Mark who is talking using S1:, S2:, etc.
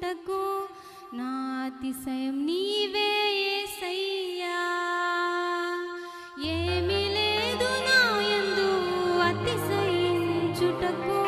S1: చేయుటకు నా అతిశయం నీవే సయ్యా ఏమి లేదు నాయందు అతిశయించుటకు.